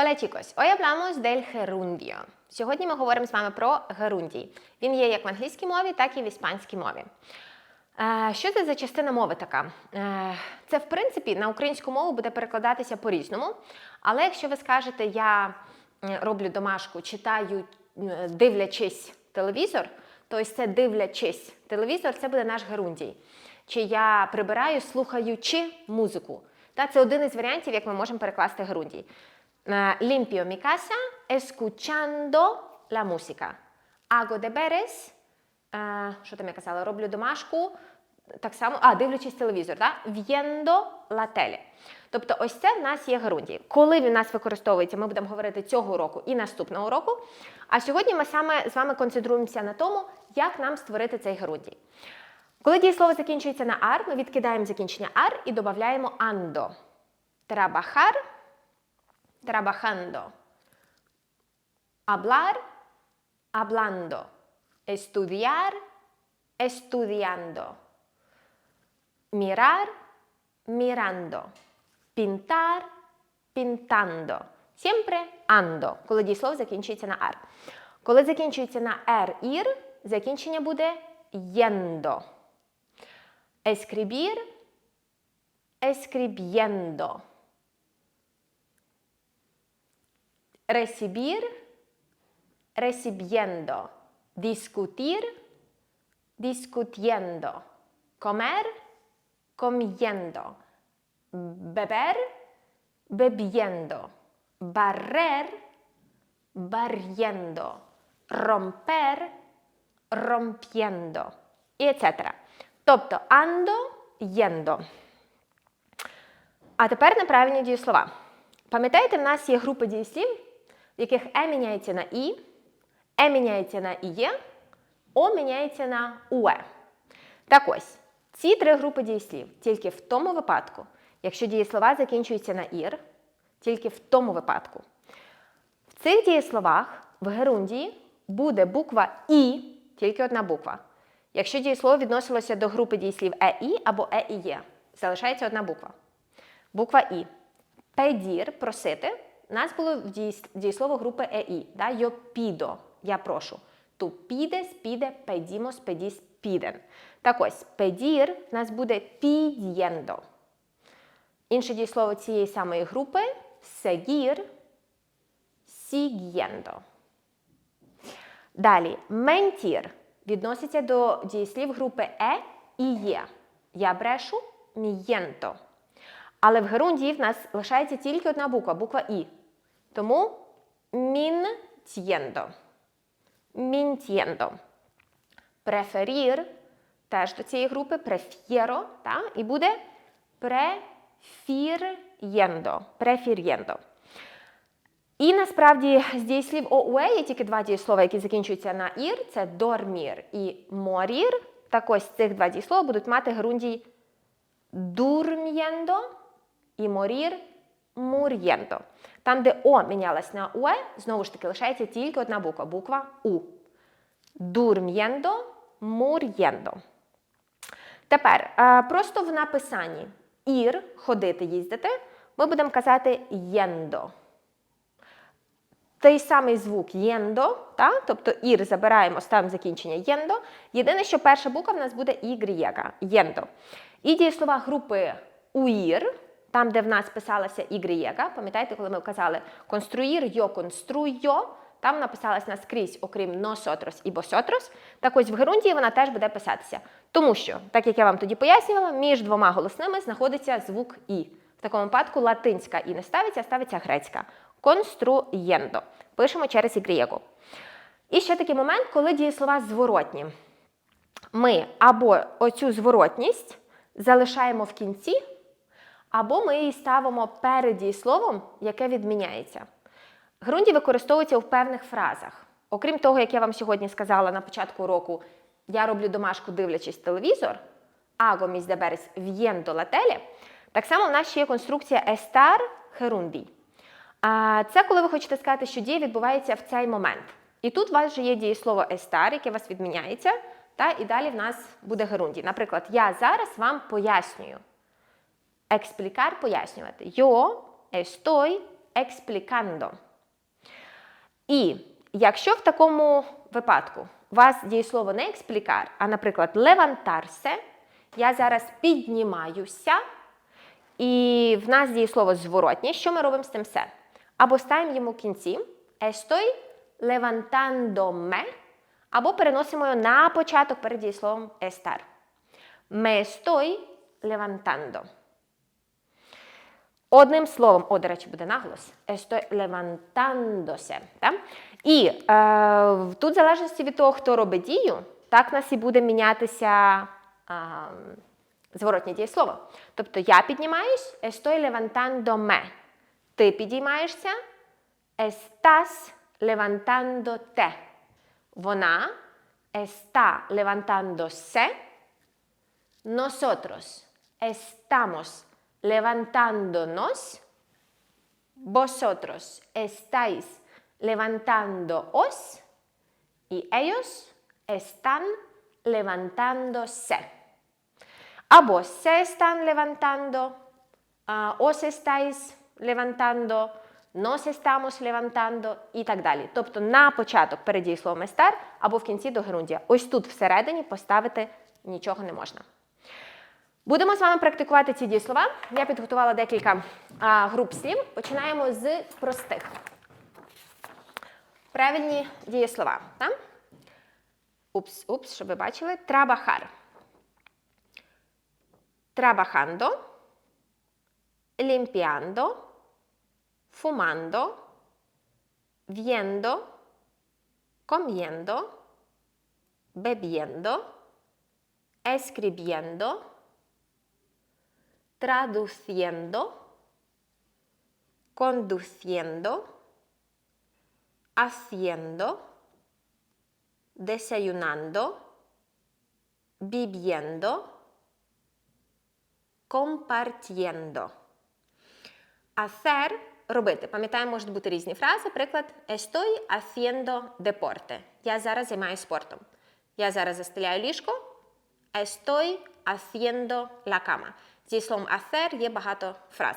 Hola chicos, hoy hablamos del. Сьогодні ми говоримо з вами про герундій. Він є як в англійській мові, так і в іспанській мові. Е, Що це за частина мови така? Е, Це, в принципі, на українську мову буде перекладатися по-різному. Але якщо ви скажете, я роблю домашку, читаю, дивлячись телевізор, то ось це дивлячись телевізор, це буде наш герундій. Чи я прибираю, слухаючи музику. Та це один із варіантів, як ми можемо перекласти герундій. Е, Limpio mi casa escuchando la música. Hago deberes, е, що там я казала, роблю домашку, так само, а, дивлячись телевізор, да? la tele. Тобто ось це в нас є герундій. Коли він нас використовується, ми будемо говорити цього року і наступного року. А сьогодні ми саме з вами концентруємося на тому, як нам створити цей герундій. Коли дієслово закінчується на ар, ми відкидаємо закінчення ар і додаємо ando. Trabajar, trabajando. Hablar, hablando. Estudiar, estudiando. Mirar, mirando. Pintar, pintando. Siempre ando, коли дієслово закінчується на ар. Коли закінчується на ер ір, закінчення буде yendo. Escribir, escribiendo. Recibir, recibiendo. Discutir, discutiendo. Comer, comiendo. Beber, bebiendo. Barrer, barriendo. Romper, rompiendo. І etc. Тобто ando, yendo. А тепер неправильні дієслова. Пам'ятаєте, в нас є група дієслів, яких е міняється на і, е міняється на іє, о міняється на уе. Так ось, ці три групи дієслів тільки в тому випадку, якщо дієслова закінчуються на ір, тільки в тому випадку. В цих дієсловах в герундії буде буква І, тільки одна буква. Якщо дієслово відносилося до групи дієслів е і або е залишається одна буква. Буква І. Педір просити. У нас було в дієслово групи е і. Да? Йо. Я прошу. Ту підес, піде, педімос, педіс, піден. Так ось, педір в нас буде під'єндо. Інше дієслово цієї самої групи сегір, сіг'єндо. Далі, ментір відноситься до дієслів групи е і є. Я брешу мієнто. Але в герундії в нас лишається тільки одна буква, буква І. Тому мінтєндо. Мінтєндо. Преферір теж до цієї групи, префєро, і буде префір'єндо. Префір'єндо. І насправді з дієслів ОУЕ є тільки два дієслова, які закінчуються на ір, це дормір і морір. Так ось цих два дієслова будуть мати герундій дурм'єндо і морір мур'єндо. Там, де О мінялась на УЕ, знову ж таки лишається тільки одна буква буква У. Дурм'єндо, мур'єндо. Тепер е, просто в написанні ір ходити, їздити, ми будемо казати єндо. Той самий звук єндо, та? тобто ір забираємо, ставимо закінчення єндо. Єдине, що перша буква в нас буде ігрієга, єндо. І дієслова групи уїр, там, де в нас писалася ігрієга, пам'ятаєте, коли ми казали конструїр, йо конструйо, там написалась наскрізь, окрім носотрос і босотрос. Так ось в герундії вона теж буде писатися. Тому що, так як я вам тоді пояснювала, між двома голосними знаходиться звук І. В такому випадку латинська і не ставиться, а ставиться грецька. Конструєндо. Пишемо через ігрієгу. І ще такий момент, коли дієслова зворотні. Ми або оцю зворотність залишаємо в кінці, або ми її ставимо перед дієсловом, яке відміняється. Грунді використовується у певних фразах. Окрім того, як я вам сьогодні сказала на початку уроку, я роблю домашку, дивлячись телевізор, mis deberes viendo la tele, так само в нас ще є конструкція gerundio. А це коли ви хочете сказати, що дія відбувається в цей момент. І тут у вас вже є дієслово estar, яке у вас відміняється, та і далі в нас буде герундій. Наприклад, я зараз вам пояснюю. Explicar – пояснювати. Yo estoy explicando. І якщо в такому випадку у вас дієслово не експлікар, а, наприклад, levantarse, я зараз піднімаюся, і в нас дієслово зворотнє, що ми робимо з тим все? Або ставимо йому в кінці estoy levantándome, або переносимо його на початок перед дієсловом estar. Me estoy levantando. Одним словом, о, до речі, буде наголос. Estoy levantándose. Так? І е, тут, в залежності від того, хто робить дію, так нас і буде мінятися е, зворотнє дієслово. Тобто я піднімаюсь, estoy levantándome. Ти підіймаєшся, estás levantándote. Вона está levantándose. Nosotros estamos levantándonos. Vosotros estáis levantándoos. Y ellos están levantándose. Або se están levantando, а, os estáis levantando, nos estamos levantando і так далі. Тобто на початок перед дієсловом estar або в кінці до герундія. Ось тут всередині поставити нічого не можна. Будемо з вами практикувати ці дієслова. Я підготувала декілька а, груп слів. Починаємо з простих. Правильні дієслова. Так? Упс, упс, щоб ви бачили. Trabajar. Trabajando. Limpiando. Fumando. Viendo. Comiendo. Bebiendo. Escribiendo traduciendo, conduciendo, haciendo, desayunando, viviendo, compartiendo. Hacer робити. Пам'ятаємо, можуть бути різні фрази. Приклад Estoy haciendo deporte. Я зараз займаюся спортом. Я зараз застеляю ліжко. Estoy haciendo la cama. Зі словом hacer є багато фраз.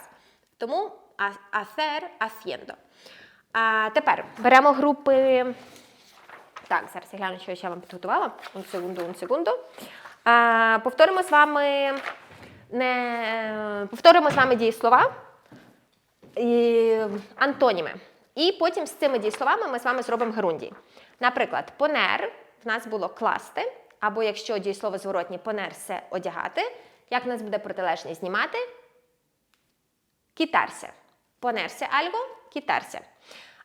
Тому hacer, haciendo. А тепер беремо групи. Так, зараз я гляну, що я вам підготувала. Un секунду, un секунду. А, повторимо з вами не... повторимо з вами дієслова і антоніми. І потім з цими дієсловами ми з вами зробимо герундій. Наприклад, понер в нас було класти, або якщо дієслово зворотні понерсе одягати. Як нас буде протилежність знімати? Кітарся. Понерся альго, кітарся.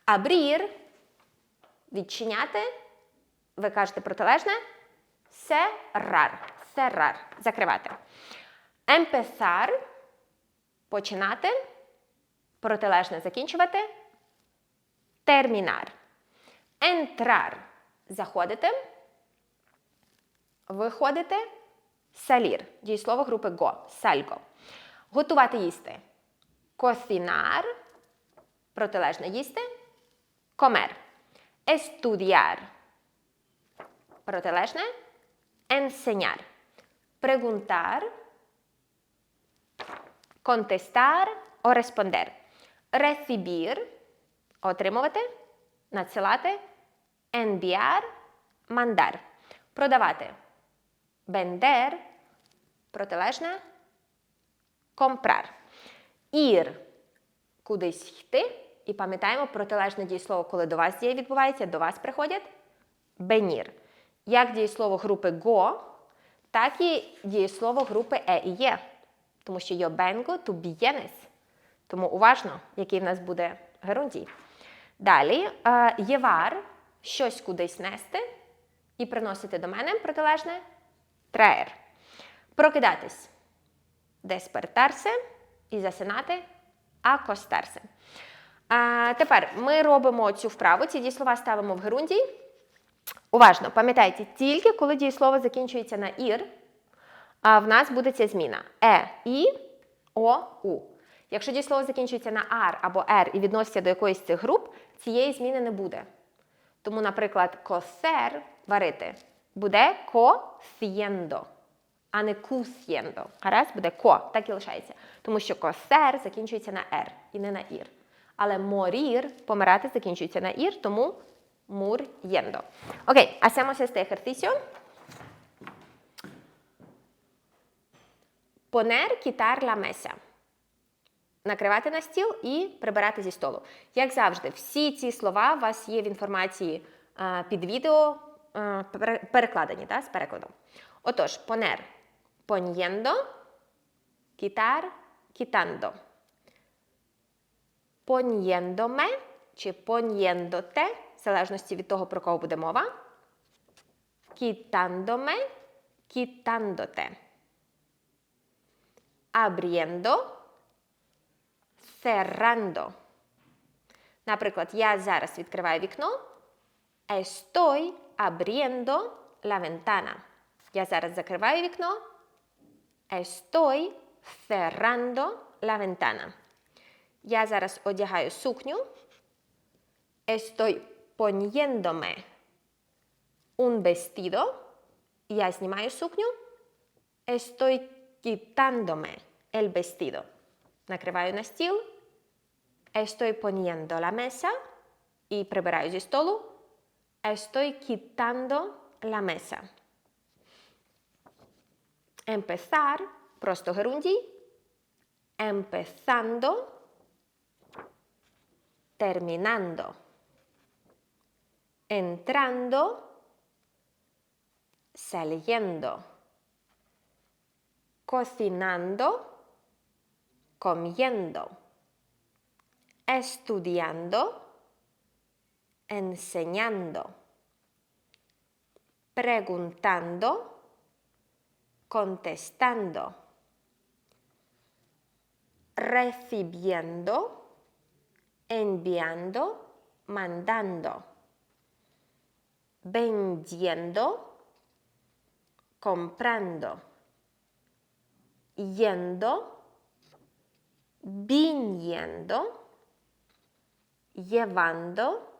Абрір відчиняти. Ви кажете протилежне. Серар. Серар. Закривати. Емпесар починати. Протилежне закінчувати. Термінар. Ентрар заходити. Виходити. Салір. Дієслово групи го. Сальго. Готувати їсти. Cocinar. Протилежне їсти. Comer. Estudiar. Протилежне. Enseñar. Preguntar. Contestar o responder. Recibir. Отримувати. Надсилати. Enviar. Mandar. Продавати. Vender. Протилежне. Comprar. Ir. Кудись йти. І пам'ятаємо протилежне дієслово, коли до вас дія відбувається, до вас приходять. Venir. Як дієслово групи go, так і дієслово групи е і є. Тому що yo vengo, tu vienes. Тому уважно, який в нас буде герундій. Далі, євар щось кудись нести і приносити до мене протилежне traer. Прокидатись. Despertarse і засинати acostarse. А, Тепер ми робимо цю вправу, ці дієслова ставимо в герундій. Уважно, пам'ятайте, тільки коли дієслово закінчується на ір, а в нас буде ця зміна е, і, о, у. Якщо дієслово закінчується на ар або ер і відноситься до якоїсь цих груп, цієї зміни не буде. Тому, наприклад, косер варити буде cociendo, а не cusciendo. Гаразд буде ко, так і лишається. Тому що косер закінчується на ер і не на ір. Але morir, помирати закінчується на ір, тому muriendo. Окей, hacemos este ejercicio. Poner, quitar la mesa. Накривати на стіл і прибирати зі столу. Як завжди, всі ці слова у вас є в інформації е, під відео перекладені та, з перекладом. Отож, poner – poniendo, quitar – quitando. Poniéndome чи poniéndote, в залежності від того, про кого буде мова. Quitándome, quitándote. Abriendo, cerrando. Наприклад, я зараз відкриваю вікно. Estoy abriendo la ventana. Я зараз закриваю вікно. Estoy cerrando la ventana. Я зараз одягаю сукню. Estoy poniéndome un vestido. Я знімаю сукню. Estoy quitándome el vestido. Накриваю на стіл. Estoy poniendo la mesa. І прибираю зі столу. Estoy quitando la mesa. Empezar, prosto gerundí. Empezando, terminando. Entrando, saliendo. Cocinando, comiendo. Estudiando Enseñando. Preguntando. Contestando. Recibiendo. Enviando. Mandando. Vendiendo. Comprando. Yendo viniendo, llevando,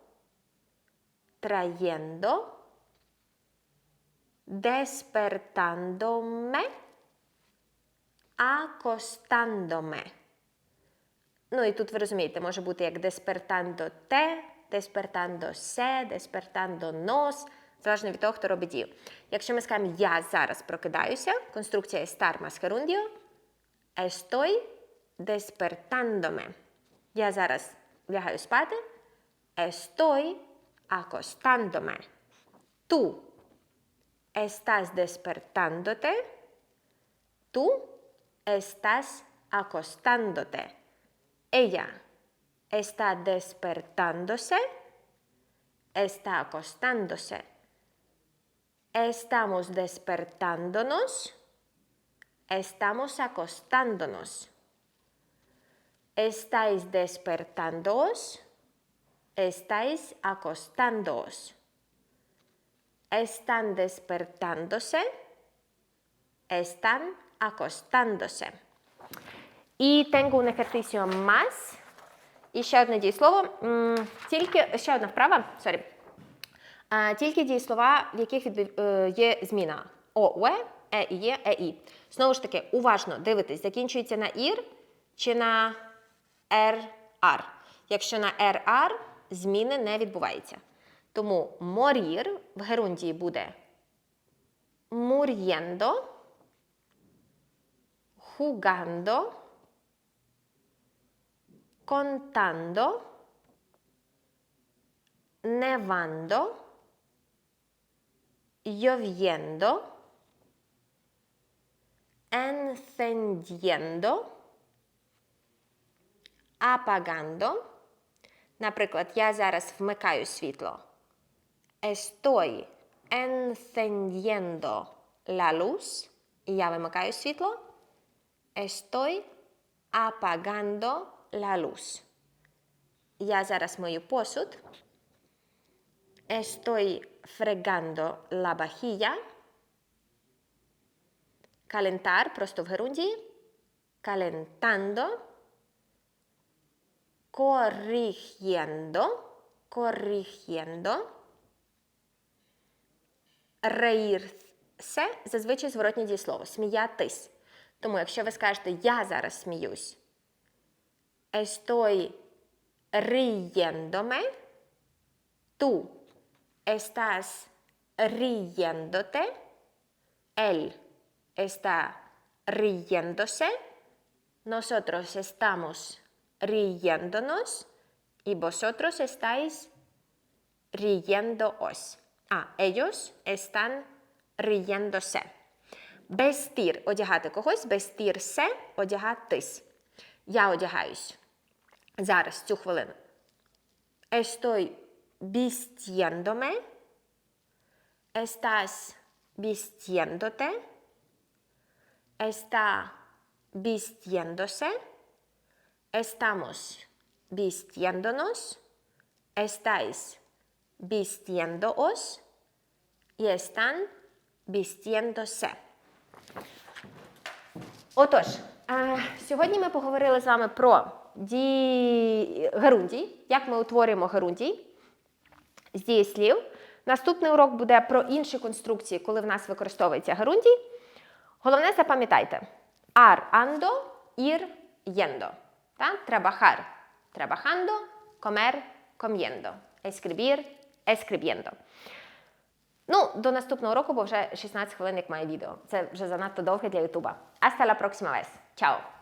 trayendo, despertándome, acostándome. Ну і тут ви розумієте, може бути як despertando te, despertando se, despertando nos, залежно від того, хто робить дію. Якщо ми скажемо я зараз прокидаюся, конструкція estar más gerundio, estoy despertándome. Я зараз лягаю спати. Estoy acostándome. Tú estás despertándote. Tú estás acostándote. Ella está despertándose. Está acostándose. Estamos despertándonos. Estamos acostándonos. Estáis despertándoos. Estáis acostándoos. Están despertándose. Están acostándose. І tengo un ejercicio más. І ще одне дієслово. Тільки ще одна вправа. Sorry. Тільки дієслова, в яких є зміна ОУЕ, Е і є, Е і. Знову ж таки, уважно дивитись, закінчується на ір чи на РР. Якщо на РР, зміни не відбувається. Тому морір в герундії буде muriendo, jugando, contando, nevando, lloviendo, encendiendo, apagando. Наприклад, я зараз вмикаю світло. Estoy encendiendo la luz. І я вимикаю світло. Estoy apagando la luz. Я зараз мою посуд. Estoy fregando la vajilla. Calentar просто в герундії. Calentando. Corrigiendo. Corrigiendo. Reírse – зазвичай зворотнє дієслово. Сміятись. Тому, якщо ви скажете я зараз сміюсь, estoy riéndome. Tú estás riéndote. Él está riéndose. Nosotros estamos riéndonos. Y vosotros estáis riéndoos. А, ellos están riéndose. Vestir – одягати когось, vestirse – одягатись. Я одягаюсь. Зараз, цю хвилину. Estoy vistiéndome. Estás vistiéndote. Está vistiéndose. Estamos vistiéndonos. Estáis vistiéndoos. І están vistiéndose. Отож, е, сьогодні ми поговорили з вами про ді... герундій, як ми утворюємо герундій з дієслів. Наступний урок буде про інші конструкції, коли в нас використовується герундій. Головне запам'ятайте: ар андо, ір єндо. Так? Трабахар trabajando, комер comiendo, ескрибір escribiendo. Ну, до наступного року, бо вже 16 хвилин, як має відео. Це вже занадто довге для Ютуба. Hasta la próxima vez. Чао!